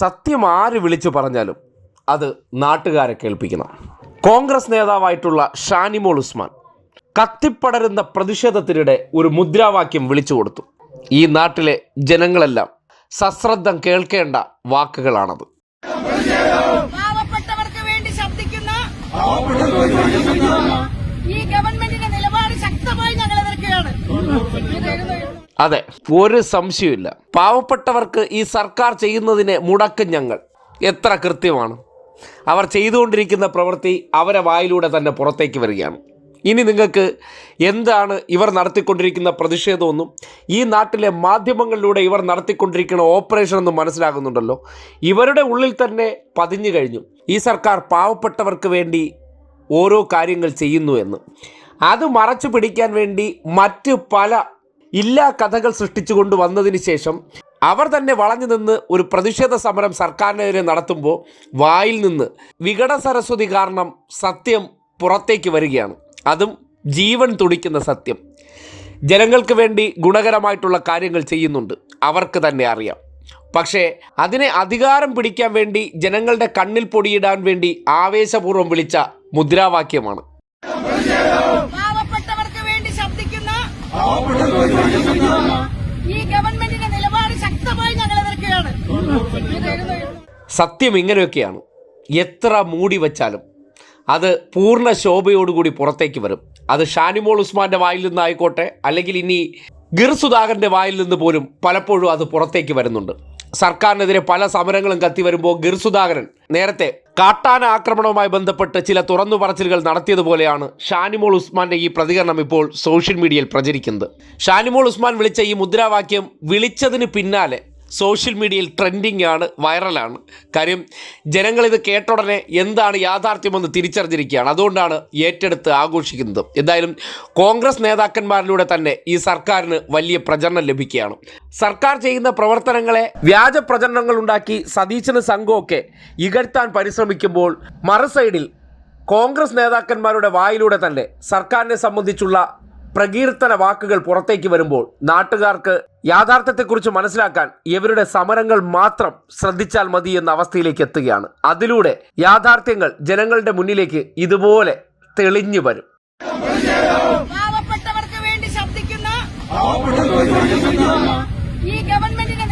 സത്യം ആര് വിളിച്ചു പറഞ്ഞാലും അത് നാട്ടുകാരെ കേൾപ്പിക്കണം. കോൺഗ്രസ് നേതാവായിട്ടുള്ള ഷാനിമോൾ ഉസ്മാൻ കത്തിപ്പടരുന്ന പ്രതിഷേധത്തിനിടെ ഒരു മുദ്രാവാക്യം വിളിച്ചു കൊടുത്തു. ഈ നാട്ടിലെ ജനങ്ങളെല്ലാം സശ്രദ്ധം കേൾക്കേണ്ട വാക്കുകളാണത്. പാവപ്പെട്ടവർക്ക് വേണ്ടി ശബ്ദിക്കുന്ന ഈ ഗവൺമെന്റിന്റെ നിലപാട് ശക്തമായി ഞങ്ങൾ എതിർക്കുകയാണ് ഇത് എഴുതുന്നു അതെ ഒരു സംശയമില്ല പാവപ്പെട്ടവർക്ക് ഈ സർക്കാർ ചെയ്യുന്നതിനെ മുടക്കും ഞങ്ങൾ. എത്ര കൃത്യമാണ്. അവർ ചെയ്തുകൊണ്ടിരിക്കുന്ന പ്രവൃത്തി അവരെ വായിലൂടെ തന്നെ പുറത്തേക്ക് വരികയാണ്. ഇനി നിങ്ങൾക്ക് എന്താണ് ഇവർ നടത്തിക്കൊണ്ടിരിക്കുന്ന പ്രതിഷേധമൊന്നും ഈ നാട്ടിലെ മാധ്യമങ്ങളിലൂടെ ഇവർ നടത്തിക്കൊണ്ടിരിക്കുന്ന ഓപ്പറേഷൻ ഒന്നും മനസ്സിലാകുന്നുണ്ടല്ലോ. ഇവരുടെ ഉള്ളിൽ തന്നെ പതിഞ്ഞു കഴിഞ്ഞു. ഈ സർക്കാർ പാവപ്പെട്ടവർക്ക് വേണ്ടി ഓരോ കാര്യങ്ങൾ ചെയ്യുന്നു എന്ന്. അത് മറച്ചു പിടിക്കാൻ വേണ്ടി മറ്റ് പല ഇല്ലാ കഥകൾ സൃഷ്ടിച്ചുകൊണ്ട് വന്നതിന് ശേഷം അവർ തന്നെ വളഞ്ഞു നിന്ന് ഒരു പ്രതിഷേധ സമരം സർക്കാരിനെതിരെ നടത്തുമ്പോൾ വായിൽ നിന്ന് വികട സരസ്വതി കാരണം സത്യം പുറത്തേക്ക് വരികയാണ്. അതും ജീവൻ തുടിക്കുന്ന സത്യം. ജനങ്ങൾക്ക് വേണ്ടി ഗുണകരമായിട്ടുള്ള കാര്യങ്ങൾ ചെയ്യുന്നുണ്ട്. അവർക്ക് തന്നെ അറിയാം. പക്ഷേ അതിനെ അധികാരം പിടിക്കാൻ വേണ്ടി ജനങ്ങളുടെ കണ്ണിൽ പൊടിയിടാൻ വേണ്ടി ആവേശപൂർവം വിളിച്ച മുദ്രാവാക്യമാണ്. ഈ ഗവൺമെന്റിന്റെ സത്യം ഇങ്ങനെയൊക്കെയാണ്. എത്ര മൂടി വച്ചാലും അത് പൂർണ ശോഭയോടുകൂടി പുറത്തേക്ക് വരും. അത് ഷാനിമോൾ ഉസ്മാന്റെ വായിൽ നിന്നായിക്കോട്ടെ അല്ലെങ്കിൽ ഇനി ഗിർ സുധാകരന്റെ വായിൽ നിന്ന് പോലും പലപ്പോഴും അത് പുറത്തേക്ക് വരുന്നുണ്ട്. സർക്കാരിനെതിരെ പല സമരങ്ങളും കത്തി വരുമ്പോൾ ഗിർ സുധാകരൻ നേരത്തെ കാട്ടാന ആക്രമണവുമായി ബന്ധപ്പെട്ട് ചില തുറന്നു പറച്ചിലുകൾ നടത്തിയതുപോലെയാണ് ഷാനിമോൾ ഉസ്മാന്റെ ഈ പ്രതികരണം ഇപ്പോൾ സോഷ്യൽ മീഡിയയിൽ പ്രചരിക്കുന്നത്. ഷാനിമോൾ ഉസ്മാൻ വിളിച്ച ഈ മുദ്രാവാക്യം വിളിച്ചതിന് പിന്നാലെ സോഷ്യൽ മീഡിയയിൽ ട്രെൻഡിങ് ആണ് വൈറലാണ്. കാര്യം ജനങ്ങളിത് കേട്ട ഉടനെ എന്താണ് യാഥാർത്ഥ്യമെന്ന് തിരിച്ചറിഞ്ഞിരിക്കുകയാണ്. അതുകൊണ്ടാണ് ഏറ്റെടുത്ത് ആഘോഷിക്കുന്നത്. എന്തായാലും കോൺഗ്രസ് നേതാക്കന്മാരിലൂടെ തന്നെ ഈ സർക്കാരിന് വലിയ പ്രചരണം ലഭിക്കുകയാണ്. സർക്കാർ ചെയ്യുന്ന പ്രവർത്തനങ്ങളെ വ്യാജ പ്രചരണങ്ങൾ ഉണ്ടാക്കി സതീശന് സംഘമൊക്കെ ഇകഴ്ത്താൻ പരിശ്രമിക്കുമ്പോൾ മറുസൈഡിൽ കോൺഗ്രസ് നേതാക്കന്മാരുടെ വായിലൂടെ തന്നെ സർക്കാരിനെ സംബന്ധിച്ചുള്ള പ്രകീർത്തന വാക്കുകൾ പുറത്തേക്ക് വരുമ്പോൾ നാട്ടുകാർക്ക് യാഥാർത്ഥ്യത്തെക്കുറിച്ച് മനസ്സിലാക്കാൻ ഇവരുടെ സമരങ്ങൾ മാത്രം ശ്രദ്ധിച്ചാൽ മതി എന്ന അവസ്ഥയിലേക്ക് എത്തുകയാണ്. അതിലൂടെ യാഥാർത്ഥ്യങ്ങൾ ജനങ്ങളുടെ മുന്നിലേക്ക് ഇതുപോലെ തെളിഞ്ഞു വരും. ഈ ഗവൺമെന്റിന്റെ